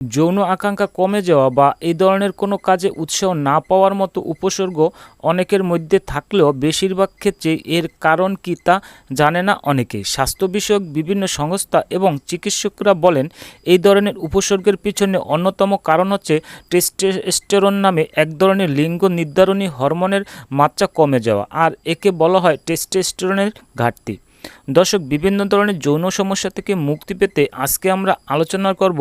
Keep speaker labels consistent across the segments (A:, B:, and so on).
A: যৌন আকাঙ্ক্ষা কমে যাওয়া বা এই ধরনের কোনো কাজে উৎসাহ না পাওয়ার মতো উপসর্গ অনেকের মধ্যে থাকলেও বেশিরভাগ ক্ষেত্রে এর কারণ কি তা জানে না অনেকেই স্বাস্থ্য বিষয়ক বিভিন্ন সংস্থা এবং চিকিৎসকরা বলেন, এই ধরনের উপসর্গের পিছনে অন্যতম কারণ হচ্ছে টেস্টেস্টেরন নামে এক ধরনের লিঙ্গ নির্ধারণী হরমোনের মাত্রা কমে যাওয়া, আর একে বলা হয় টেস্টেস্টেরনের ঘাটতি। দর্শক, বিভিন্ন ধরনের যৌন সমস্যা থেকে মুক্তি পেতে আজকে আমরা আলোচনা করব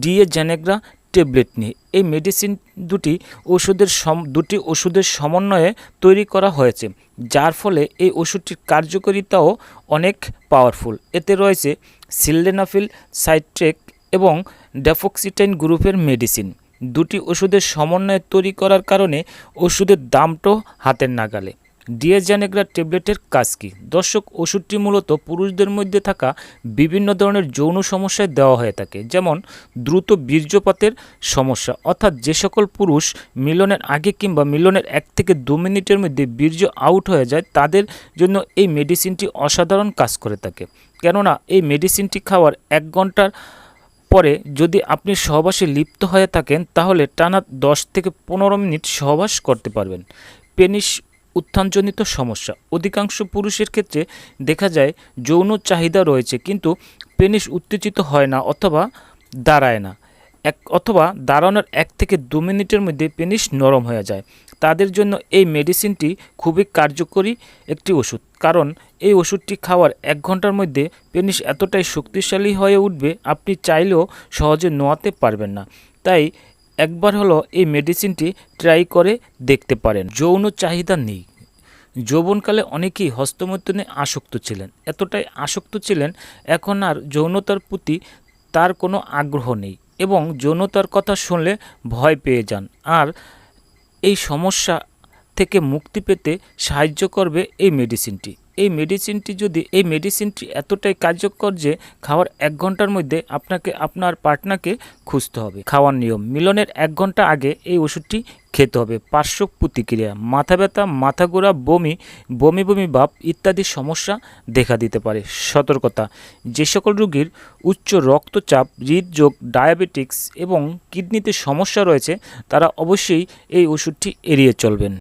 A: ডিএ জেনেগ্রা ট্যাবলেট নিয়ে। এই মেডিসিন দুটি ওষুধের সম, দুটি ওষুধের সমন্বয়ে তৈরি করা হয়েছে, যার ফলে এই ওষুধটির কার্যকারিতাও অনেক পাওয়ারফুল এতে রয়েছে সিলডেনাফিল সাইট্রেক এবং ডেফক্সিটাইন গ্রুপের মেডিসিন। দুটি ওষুধের সমন্বয়ে তৈরি করার কারণে ওষুধের দামটাও হাতের নাগালে। ডিএজানেগ্রা ট্যাবলেটের কাজ কী? দর্শক, ওষুধটি মূলত পুরুষদের মধ্যে থাকা বিভিন্ন ধরনের যৌন সমস্যায় দেওয়া হয়ে থাকে, যেমন দ্রুত বীর্যপাতের সমস্যা, অর্থাৎ যে সকল পুরুষ মিলনের আগে কিংবা মিলনের এক থেকে দু মিনিটের মধ্যে বীর্য আউট হয়ে যায়, তাদের জন্য এই মেডিসিনটি অসাধারণ কাজ করে থাকে। কেননা, এই মেডিসিনটি খাওয়ার এক ঘণ্টার পরে যদি আপনি সহবাসে লিপ্ত হয়ে থাকেন, তাহলে টানা দশ থেকে পনেরো মিনিট সহবাস করতে পারবেন। পেনিস উত্থানজনিত সমস্যা। অধিকাংশ পুরুষের ক্ষেত্রে দেখা যায় যৌন চাহিদা রয়েছে, কিন্তু পেনিস উত্তেজিত হয় না অথবা দাঁড়ায় না। এক, অথবা দাঁড়ানোর এক থেকে দু মিনিটের মধ্যে পেনিস নরম হয়ে যায়। তাদের জন্য এই মেডিসিনটি খুবই কার্যকরী একটি ওষুধ। কারণ এই ওষুধটি খাওয়ার এক ঘণ্টার মধ্যে পেনিস এতটাই শক্তিশালী হয়ে উঠবে, আপনি চাইলেও সহজে নোয়াতে পারবেন না। তাই একবার হলো এই মেডিসিনটি ট্রাই করে দেখতে পারেন। যৌন চাহিদা নেই। যৌবনকালে অনেকেই হস্তমৈথুনে আসক্ত ছিলেন। এতটাই আসক্ত ছিলেন, এখন আর যৌনতার প্রতি তার কোনো আগ্রহ নেই এবং যৌনতার কথা শুনলে ভয় পেয়ে যান। আর এই সমস্যা থেকে মুক্তি পেতে সাহায্য করবে এই মেডিসিনটি। এই মেডিসিনটি যদি, এই মেডিসিনটি এতটাই কার্যকর যে খাওয়ার এক ঘণ্টার মধ্যে আপনাকে, আপনার পার্টনারকে খুঁজতে হবে। খাওয়ার নিয়ম, মিলনের এক ঘণ্টা আগে এই ওষুধটি খেতে হবে। পার্শ্ব প্রতিক্রিয়া, মাথা ব্যথা, মাথা ঘোরা, বমি বমি বমি, ভাব ইত্যাদি সমস্যা দেখা দিতে পারে। সতর্কতা, যে সকল রোগীর উচ্চ রক্তচাপ হৃদযোগ ডায়াবেটিক্স এবং কিডনিতে সমস্যা রয়েছে, তারা অবশ্যই এই ওষুধটি এড়িয়ে চলবেন।